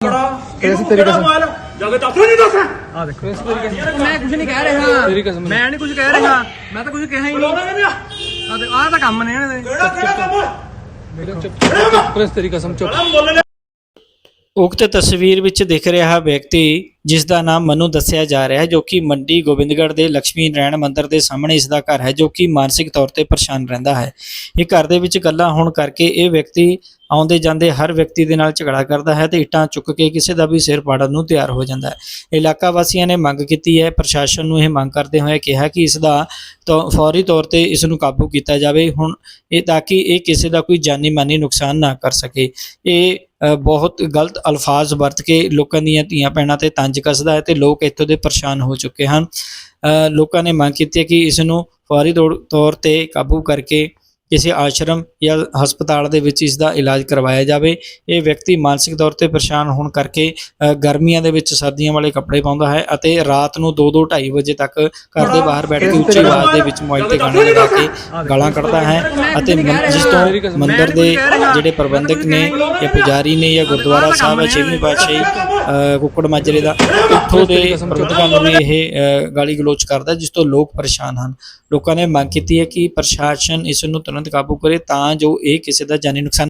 ਇਸ ਤੇਰੀ ਕਸਮ ਜਗ ਦੱਸ। ਨਹੀਂ ਦੱਸ। ਆ ਦੇਖੋ। ਇਸ ਮੈਂ ਕੁਝ ਨਹੀਂ ਕਹਿ ਰਿਹਾ। ਤੇਰੀ ਕਸਮ ਮੈਂ ਨਹੀਂ ਕੁਝ ਕਹਿ ਰਿਹਾ। ਮੈਂ ਤਾਂ ਕੁਝ ਕਿਹਾ ਹੀ ਨਹੀਂ। ਲੋਕਾਂ ਨੇ ਆਹ ਤੇ ਆਹ ਤਾਂ ਕੰਮ ਨੇ ਇਹਨਾਂ ਦੇ ਕਿਹੜਾ ਕਿਹੜਾ ਕੰਮ? ਚੁੱਪ। ਚੁੱਪ। ਇਸ ਤੇਰੀ ਕਸਮ ਚੁੱਪ। ਬੜਾ ਬੋਲਣੇ ਉਕਤ ਤਸਵੀਰ ਵਿੱਚ ਦਿਖ ਰਿਹਾ ਵਿਅਕਤੀ ਜਿਸ ਦਾ ਨਾਮ ਮਨੂ ਦੱਸਿਆ ਜਾ ਰਿਹਾ ਹੈ, ਜੋ ਕਿ ਮੰਡੀ ਗੋਬਿੰਦਗੜ੍ਹ ਦੇ ਲక్ష్ਮੀ ਨਾਰਾਇਣ ਮੰਦਿਰ ਦੇ ਸਾਹਮਣੇ ਇਸ ਦਾ ਘਰ ਹੈ, ਜੋ ਕਿ ਮਾਨਸਿਕ ਤੌਰ ਤੇ ਪਰੇਸ਼ਾਨ ਰਹਿੰਦਾ ਹੈ। ਇਹ ਘਰ ਦੇ ਵਿੱਚ ਗੱਲਾਂ ਹੋਣ ਕਰਕੇ ਇਹ ਵਿਅਕਤੀ ਆਉਂਦੇ ਜਾਂਦੇ ਹਰ ਵਿਅਕਤੀ ਦੇ ਨਾਲ ਝਗੜਾ ਕਰਦਾ ਹੈ ਤੇ ਇੱਟਾਂ ਚੁੱਕ ਕੇ ਕਿਸੇ ਦਾ ਵੀ ਸਿਰ ਪਾੜਨ ਨੂੰ ਤਿਆਰ ਹੋ ਜਾਂਦਾ ਹੈ। ਇਲਾਕਾ ਵਾਸੀਆਂ ਨੇ ਮੰਗ ਕੀਤੀ ਹੈ, ਪ੍ਰਸ਼ਾਸਨ ਨੂੰ ਇਹ ਮੰਗ ਕਰਦੇ ਹੋਏ ਕਿਹਾ ਕਿ ਇਸ ਦਾ ਤੌ- ਫੌਰੀ ਤੌਰ ਤੇ ਇਸ ਨੂੰ ਕਾਬੂ ਕੀਤਾ ਜਾਵੇ। ਹੁਣ ਇਹ ਤਾਂ ਕਿ ਇਹ ਕਿਸੇ ਦਾ ਕੋਈ ਜਾਨੀ ਮਾਨੀ ਨੁਕਸਾਨ ਨਾ ਕਰ ਸਕੇ। ਇਹ ਬਹੁਤ ਗਲਤ ਅਲਫਾਜ਼ ਵਰਤ ਕੇ ਲੋਕਾਂ ਦੀਆਂ ਧੀਆਂ ਭੈਣਾਂ ਤੇ ਤਾਂ ਤੰਜ ਕੱਸਦਾ ਹੈ ਤੇ ਲੋਕ ਇੱਥੋਂ ਦੇ ਪਰੇਸ਼ਾਨ ਹੋ ਚੁੱਕੇ ਹਨ। ਲੋਕਾਂ ਨੇ ਮੰਗ ਕੀਤੀ ਹੈ ਕਿ ਇਸ ਨੂੰ ਫੌਰੀ ਤੌਰ ਤੌਰ ਤੇ ਕਾਬੂ ਕਰਕੇ ਕਿਸੇ ਆਸ਼ਰਮ ਜਾਂ ਹਸਪਤਾਲ ਦੇ ਵਿੱਚ ਇਸ ਦਾ ਇਲਾਜ ਕਰਵਾਇਆ ਜਾਵੇ। ਇਹ ਵਿਅਕਤੀ ਮਾਨਸਿਕ ਤੌਰ ਤੇ ਪਰੇਸ਼ਾਨ ਹੋਣ ਕਰਕੇ ਗਰਮੀਆਂ ਦੇ ਵਿੱਚ ਸਰਦੀਆਂ ਵਾਲੇ ਕੱਪੜੇ ਪਾਉਂਦਾ ਹੈ ਅਤੇ ਰਾਤ ਨੂੰ 2-2 2:30 ਵਜੇ ਤੱਕ ਘਰ ਦੇ ਬਾਹਰ ਬੈਠ ਕੇ ਉੱਚੀ ਆਵਾਜ਼ ਦੇ ਵਿੱਚ ਮੋਬਾਈਲ ਤੇ ਗਾਣੇ ਲਗਾ ਕੇ ਗਾਲਾਂ ਕੱਢਦਾ ਹੈ ਅਤੇ ਜਿਸ ਤੋਂ ਮੰਦਿਰ ਦੇ ਜਿਹੜੇ ਪ੍ਰਬੰਧਕ ਨੇ ਜਾਂ ਪੁਜਾਰੀ ਨੇ ਜਾਂ ਗੁਰਦੁਆਰਾ ਸਾਹਿਬ ਹੈ, ਛੇਵੀਂ ਪਾਤਸ਼ਾਹੀ ਕੁੱਕੜ ਮਾਜਰੇ ਦਾ, ਉੱਥੋਂ ਦੇ ਪ੍ਰਬੰਧਕਾਂ ਨੂੰ ਵੀ ਇਹ ਗਾਲੀ ਗਲੋਚ ਕਰਦਾ ਜਿਸ ਤੋਂ ਲੋਕ ਪਰੇਸ਼ਾਨ ਹਨ। ਲੋਕਾਂ ਨੇ ਮੰਗ ਕੀਤੀ ਹੈ ਕਿ ਪ੍ਰਸ਼ਾਸਨ ਇਸ ਨੂੰ ਤੁਰੰਤ ਕਾਬੂ ਕਰੇ ਤਾਂ ਜੋ ਇਹ ਕਿਸੇ ਦਾ ਜਾਨੀ ਨੁਕਸਾਨ